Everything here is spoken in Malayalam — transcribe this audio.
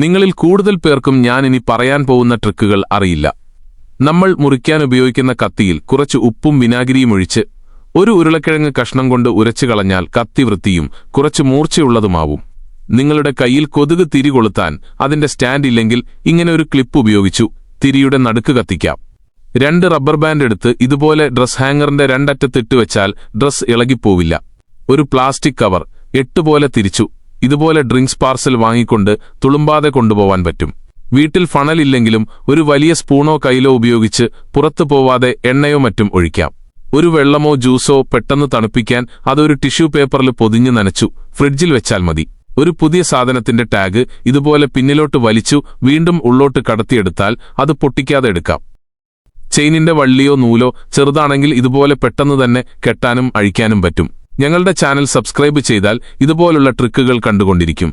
നിങ്ങളിൽ കൂടുതൽ പേർക്കും ഞാൻ ഇനി പറയാൻ പോകുന്ന ട്രിക്കുകൾ അറിയില്ല. നമ്മൾ മുറിക്കാൻ ഉപയോഗിക്കുന്ന കത്തിയിൽ കുറച്ച് ഉപ്പും വിനാഗിരിയും ഒഴിച്ച് ഒരു ഉരുളക്കിഴങ്ങ് കഷ്ണം കൊണ്ട് ഉരച്ചു കളഞ്ഞാൽ കത്തി വൃത്തിയും കുറച്ച് മൂർച്ചയുള്ളതുമാവും. നിങ്ങളുടെ കയ്യിൽ കൊതുക് തിരി കൊളുത്താൻ അതിന്റെ സ്റ്റാൻഡ് ഇല്ലെങ്കിൽ ഇങ്ങനെ ഒരു ക്ലിപ്പ് ഉപയോഗിച്ചു തിരിയുടെ നടുക്ക് കത്തിക്കാം. രണ്ട് റബ്ബർ ബാൻഡ് എടുത്ത് ഇതുപോലെ ഡ്രസ് ഹാങ്ങറിന്റെ രണ്ടറ്റത്തിട്ട് വെച്ചാൽ ഡ്രസ് ഇളകിപ്പോവില്ല. ഒരു പ്ലാസ്റ്റിക് കവർ എട്ട് പോലെ തിരിച്ചു. ഇതുപോലെ ഡ്രിങ്ക്സ് പാർസൽ വാങ്ങിക്കൊണ്ട് തുളുമ്പാതെ കൊണ്ടുപോവാൻ പറ്റും. വീട്ടിൽ ഫണലില്ലെങ്കിലും ഒരു വലിയ സ്പൂണോ കൈലോ ഉപയോഗിച്ച് പുറത്തു പോവാതെ എണ്ണയോ മറ്റും ഒഴിക്കാം. ഒരു വെള്ളമോ ജ്യൂസോ പെട്ടെന്ന് തണുപ്പിക്കാൻ അതൊരു ടിഷ്യൂ പേപ്പറിൽ പൊതിഞ്ഞു നനച്ചു ഫ്രിഡ്ജിൽ വെച്ചാൽ മതി. ഒരു പുതിയ സാധനത്തിന്റെ ടാഗ് ഇതുപോലെ പിന്നിലോട്ട് വലിച്ചു വീണ്ടും ഉള്ളോട്ട് കടത്തിയെടുത്താൽ അത് പൊട്ടിക്കാതെ എടുക്കാം. ചെയിനിന്റെ വള്ളിയോ നൂലോ ചെറുതാണെങ്കിൽ ഇതുപോലെ പെട്ടെന്ന് തന്നെ കെട്ടാനും അഴിക്കാനും പറ്റും. ഞങ്ങളുടെ ചാനൽ സബ്സ്ക്രൈബ് ചെയ്താൽ ഇതുപോലുള്ള ട്രിക്കുകൾ കണ്ടുകൊണ്ടിരിക്കും